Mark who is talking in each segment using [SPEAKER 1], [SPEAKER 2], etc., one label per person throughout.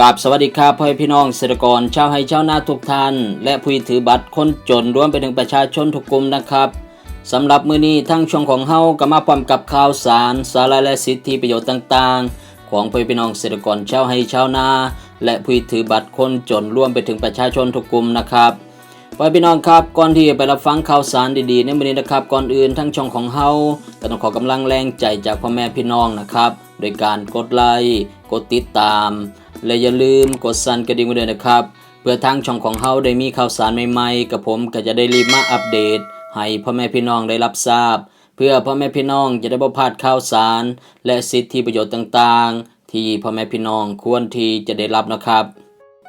[SPEAKER 1] กับสวัสดีครับพ่อพี่น้องเกษตรกรชาวไร่ชาวนาทุกท่าน และผู้ถือบัตรคนจนรวมไปถึงประชาชนทุกกลุ่มนะครับสำหรับมื้อนี้ทั้งช่วงของเฮาก็มาพร้อมกับข่าวสาร สาระและสิทธิประโยชน์ต่างๆ ของพ่อพี่น้องเกษตรกรชาวไร่ชาวนา และผู้ถือบัตรคนจนรวมไปถึงประชาชนทุกกลุ่มนะครับพ่อพี่น้องครับก่อนที่จะไปรับฟังข่าวสารดีๆในวันนี้นะครับก่อนอื่นทั้งช่องของเฮาก็ต้องขอกำลังแรงใจจากพ่อแม่พี่น้องนะครับ โดยการกดไลค์กดติดตาม และอย่าลืมกดสั่นกระดิ่งไว้ด้วยนะครับ เพื่อทางช่องของเฮาได้มีข่าวสารใหม่ๆ กับผมก็จะได้รีบมาอัปเดต ให้พ่อแม่พี่น้องได้รับทราบ เพื่อพ่อแม่พี่น้องจะได้บ่พลาดข่าวสาร และสิทธิประโยชน์ต่างๆ ที่พ่อแม่พี่น้องควรที่จะได้รับนะครับ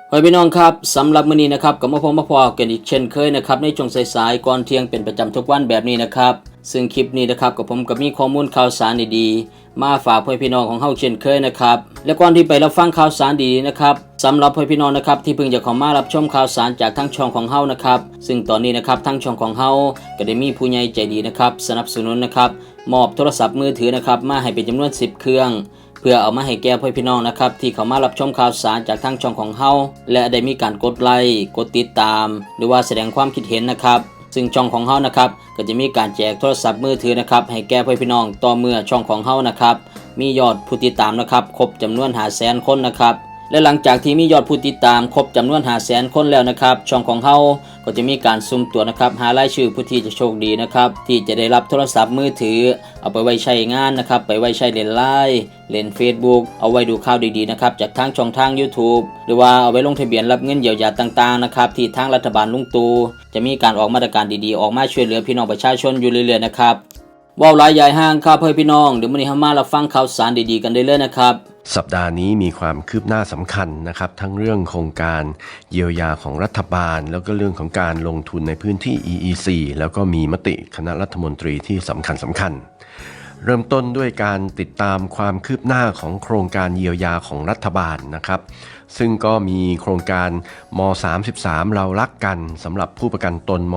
[SPEAKER 1] พ่อพี่น้องครับสำหรับมื้อนี้นะครับก็มาพบมาพอกันอีกเช่นเคยนะครับในช่วงสายๆก่อนเที่ยงเป็นประจำทุกวันแบบนี้นะครับ ซึ่งคลิปนี้นะครับกับผมก็มีข้อมูลข่าวสารดีๆ มาฝากเพื่อพี่น้องของเฮาเช่นเคยนะครับและก่อนที่ไปรับฟังข่าวสารดีๆนะครับสำหรับเพื่อพี่น้องนะครับที่เพิ่งจะเข้ามารับชมข่าวสารจากทั้งช่องของเฮานะครับซึ่งตอนนี้นะครับทั้งช่องของเฮาก็ได้มีผู้ใหญ่ใจดีนะครับสนับสนุนนะครับมอบโทรศัพท์มือถือนะครับมาให้เป็นจำนวน 10 เครื่องเพื่อเอามาให้แก่พ่อพี่น้องนะครับที่เขามารับชมข่าวสารจากทางช่องของเฮาและได้มีการกดไลค์กดติดตาม หรือว่าแสดงความคิดเห็นนะครับ ซึ่งช่องของเฮานะครับก็จะมีการแจกโทรศัพท์มือถือนะครับให้แก่พ่อพี่น้องต่อเมื่อช่องของเฮานะครับมียอดผู้ติดตามนะครับครบจำนวนหาแสนคนนะครับ และหลังจากที่มียอดผู้ติดตามครบจำนวนหาแสนคนแล้วนะครับ ช่องของเฮาก็จะมีการซุ่มตัวนะครับ หารายชื่อผู้ที่จะโชคดีนะครับ ที่จะได้รับโทรศัพท์มือถือ เอาไปไว้ใช้งานนะครับ ไปไว้ใช้เล่นไลน์เล่น Facebook เอาไว้ดูข่าวดีๆนะครับ จากทางช่องทาง YouTube หรือว่าเอาไว้ลงทะเบียนรับเงินเยียวยาต่างๆนะครับ ที่ทางรัฐบาลลุงตูจะมีการออกมาตรการดีๆ ออกมาช่วยเหลือพี่น้องประชาชนอยู่เรื่อยๆนะครับว่าวหลายใหญ่ห้างครับเพื่อพี่น้องเดี๋ยวมื้อนี้เฮามารับฟังข่าวสารดีๆกันได้เลยนะครับ
[SPEAKER 2] สัปดาห์นี้มีความคืบหน้าสำคัญนะครับ ทั้งเรื่องโครงการเยียวยาของรัฐบาล แล้วก็เรื่องของการลงทุนในพื้นที่ EEC แล้วก็มีมติคณะรัฐมนตรีที่สำคัญสำคัญ เริ่มต้นด้วยการติดตามความคืบหน้าของโครงการเยียวยาของรัฐบาลนะครับ ซึ่งก็มีโครงการม 33 เรารักกันสำหรับผู้ประกันตนม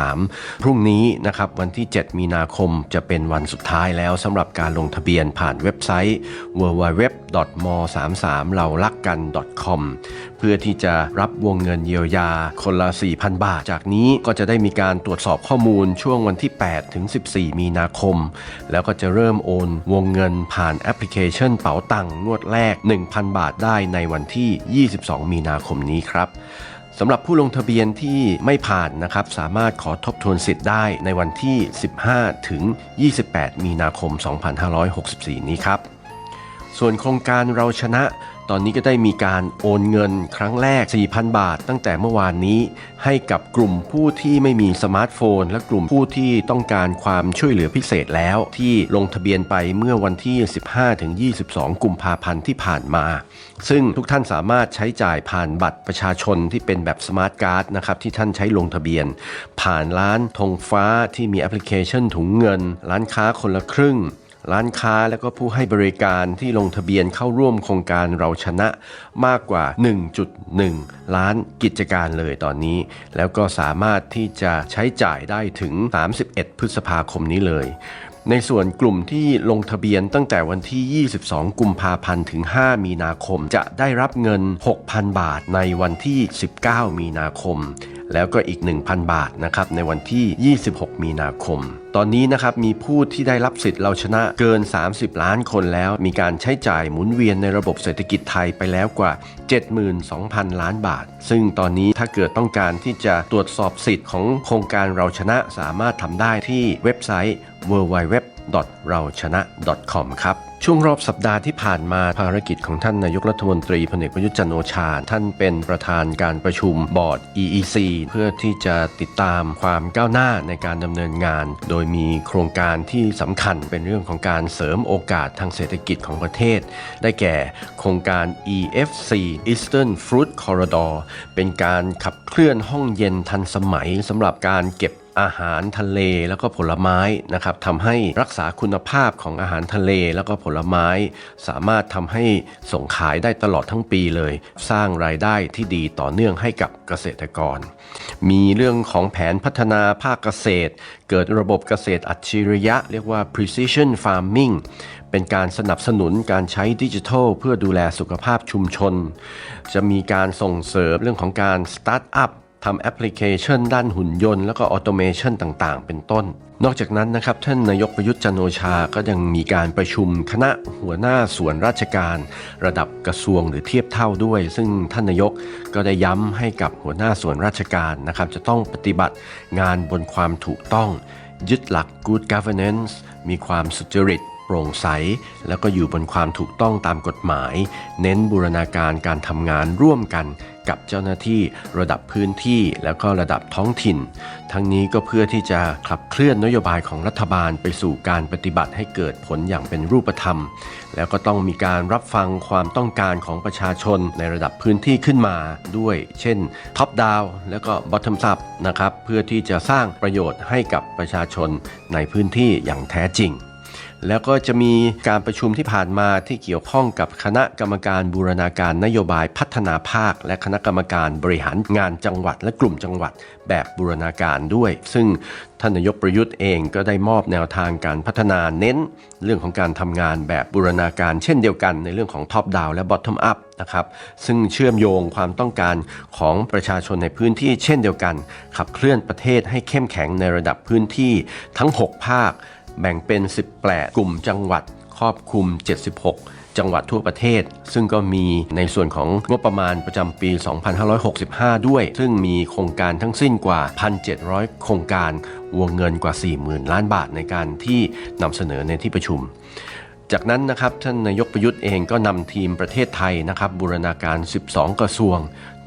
[SPEAKER 2] 33 พรุ่งนี้นะครับวันที่ 7 มีนาคมจะเป็นวันสุดท้ายแล้วสำหรับการลงทะเบียนผ่านเว็บไซต์ www.m33 เรารักกัน .com เพื่อที่จะรับวงเงินเยียวยาคนละ 4,000 บาท จากนี้ก็จะได้มีการตรวจสอบข้อมูลช่วงวันที่ 8 ถึง 14 มีนาคม แล้วก็จะเริ่มโอนวงเงินผ่านแอปพลิเคชันเป๋าตังค์งวดแรก 1,000 บาทได้ในวันที่ 22 มีนาคมนี้ครับสำหรับผู้ลงทะเบียนที่ไม่ผ่านนะครับ สามารถขอทบทวนสิทธิ์ได้ในวันที่ 15 ถึง 28 มีนาคม 2564 นี้ครับ ส่วนโครงการเราชนะ ตอนนี้ก็ได้มีการโอนเงินครั้งแรก 4,000 บาท ตั้งแต่เมื่อวานนี้ ให้กับกลุ่มผู้ที่ไม่มีสมาร์ทโฟน และกลุ่มผู้ที่ต้องการความช่วยเหลือพิเศษแล้ว ที่ลงทะเบียนไปเมื่อวันที่ 15-22 กุมภาพันธ์ที่ผ่านมา ซึ่งทุกท่านสามารถใช้จ่ายผ่านบัตรประชาชนที่เป็นแบบสมาร์ทการ์ดนะครับที่ท่านใช้ลงทะเบียน ผ่านร้านธงฟ้าที่มีแอปพลิเคชันถุงเงิน ร้านค้าคนละครึ่ง ร้านค้าและก็ผู้ให้บริการที่ลงทะเบียนเข้าร่วมโครงการเราชนะมากกว่า 1.1 ล้านกิจการเลยตอนนี้ แล้วก็สามารถที่จะใช้จ่ายได้ถึง 31 พฤษภาคมนี้เลย ในส่วนกลุ่มที่ลงทะเบียนตั้งแต่วันที่ 22 กุมภาพันธ์ถึง 5 มีนาคม จะได้รับเงิน 6,000 บาทในวันที่ 19 มีนาคม แล้วก็อีก 1,000 บาทนะครับในวันที่ 26 มีนาคม ตอนนี้นะครับมีผู้ที่ได้รับสิทธิ์เราชนะเกิน 30 ล้านคนแล้ว มีการใช้จ่ายหมุนเวียนในระบบเศรษฐกิจไทยไปแล้วกว่า 72,000 ล้านบาท ซึ่งตอนนี้ถ้าเกิดต้องการที่จะตรวจสอบสิทธิ์ของโครงการเราชนะสามารถทำได้ที่เว็บไซต์ www เราชนะ .com ครับ ช่วงรอบสัปดาห์ที่ผ่านมาภารกิจของท่านนายกรัฐมนตรีพลเอกประยุทธ์จันโอชา ท่านเป็นประธานการประชุมบอร์ด EEC เพื่อที่จะติดตามความก้าวหน้าในการดำเนินงาน โดยมีโครงการที่สำคัญเป็นเรื่องของการเสริมโอกาสทางเศรษฐกิจของประเทศ ได้แก่โครงการ EFC Eastern Fruit Corridor เป็นการขับเคลื่อนห้องเย็นทันสมัยสำหรับการเก็บ อาหารทะเลแล้วก็ผลไม้นะครับทำให้รักษาคุณภาพของอาหารทะเลแล้วก็ผลไม้ สามารถทำให้ส่งขายได้ตลอดทั้งปีเลย สร้างรายได้ที่ดีต่อเนื่องให้กับเกษตรกร มีเรื่องของแผนพัฒนาภาคเกษตร เกิดระบบเกษตรอัจฉริยะ เรียกว่า precision farming เป็นการสนับสนุนการใช้ดิจิทัล เพื่อดูแลสุขภาพชุมชน จะมีการส่งเสริมเรื่องของการสตาร์ทอัพ ทำแอปพลิเคชัน ด้านหุ่นยนต์แล้วก็ออโตเมชันต่างๆ เป็นต้น นอกจากนั้นนะครับท่านนายกประยุทธ์จันโอชาก็ยังมีการประชุมคณะหัวหน้าส่วนราชการ ระดับกระทรวงหรือเทียบเท่าด้วย ซึ่งท่านนายกก็ได้ย้ำให้กับหัวหน้าส่วนราชการนะครับจะต้องปฏิบัติงานบนความถูกต้อง ยึดหลัก good governance มีความสุจริตโปร่งใส แล้วก็อยู่บนความถูกต้องตามกฎหมาย เน้นบูรณาการการทำงานร่วมกัน กับเจ้าหน้าที่ระดับพื้นที่แล้วก็ระดับท้องถิ่น ทั้งนี้ก็เพื่อที่จะขับเคลื่อนนโยบายของรัฐบาลไปสู่การปฏิบัติให้เกิดผลอย่างเป็นรูปธรรม แล้วก็ต้องมีการรับฟังความต้องการของประชาชนในระดับพื้นที่ขึ้นมาด้วย เช่นท็อปดาวแล้วก็บอททอมซับนะครับเพื่อที่จะสร้างประโยชน์ให้กับประชาชนในพื้นที่อย่างแท้จริง แล้วก็จะมีการประชุมที่ผ่านมาที่เกี่ยวข้องกับคณะกรรมการบูรณาการนโยบายพัฒนาภาค และคณะกรรมการบริหารงานจังหวัด และกลุ่มจังหวัดแบบบูรณาการด้วย ซึ่งท่านนายกประยุทธ์เองก็ได้มอบแนวทางการพัฒนาเน้น เรื่องของการทำงานแบบบูรณาการ เช่นเดียวกันในเรื่องของท็อปดาวและบอททอมอัพนะครับซึ่งเชื่อมโยงความต้องการของประชาชนในพื้นที่เช่นเดียวกัน ขับเคลื่อนประเทศให้เข้มแข็งในระดับพื้นที่ทั้ง 6 ภาค แบ่งเป็น 18 กลุ่มจังหวัดครอบคลุม 76 จังหวัดทั่วประเทศ ซึ่งก็มีในส่วนของงบประมาณประจำปี 2565 ด้วย ซึ่งมีโครงการทั้งสิ้นกว่า 1,700 โครงการ วงเงินกว่า 40,000 ล้านบาทในการที่นำเสนอในที่ประชุมจากนั้นนะครับท่านนายกประยุทธ์เองก็นำทีมประเทศไทยนะครับบูรณาการ 12 กระทรวง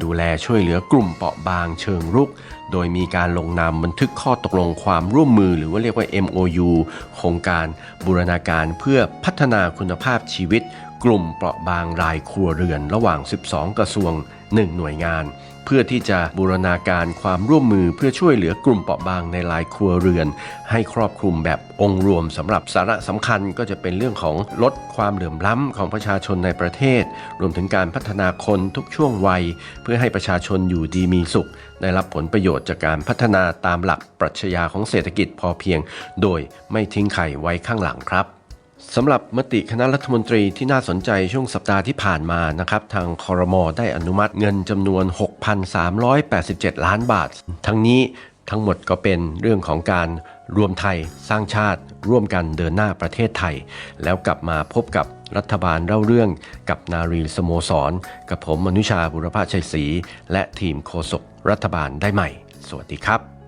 [SPEAKER 2] ดูแลช่วยเหลือกลุ่มเปราะบางเชิงรุก โดยมีการลงนามบันทึกข้อตกลงความร่วมมือหรือว่าเรียกว่า MOU โครงการบูรณาการเพื่อพัฒนาคุณภาพชีวิต กลุ่มเปราะบางรายครัวเรือน ระหว่าง 12 กระทรวง 1 หน่วยงาน พื่อที่จะบูรณาการความร่วมมือเพื่อช่วยเหลือกลุ่มเปราะบางในรายครัวเรือน ให้ครอบคลุมแบบองค์รวมสำหรับสาระสำคัญก็จะเป็นเรื่องของลดความเหลื่อมล้ำของประชาชนในประเทศ รวมถึงการพัฒนาคนทุกช่วงวัย เพื่อให้ประชาชนอยู่ดีมีสุข ได้รับผลประโยชน์จากการพัฒนาตามหลักปรัชญาของเศรษฐกิจพอเพียง โดยไม่ทิ้งใครไว้ข้างหลังครับ สำหรับมติคณะรัฐมนตรีที่น่าสนใจช่วงสัปดาห์ที่ผ่านมานะครับ ทางคอรมอได้อนุมัติเงินจำนวน 6,387 ล้านบาท ทั้งนี้ทั้งหมดก็เป็นเรื่องของการรวมไทยสร้างชาติร่วมกันเดินหน้าประเทศไทย แล้วกลับมาพบกับรัฐบาลเล่าเรื่องกับนารีสโมสร กับผมมนุชาบุรพาชัยศรีและทีมโฆษกรัฐบาลได้ใหม่ สวัสดีครับ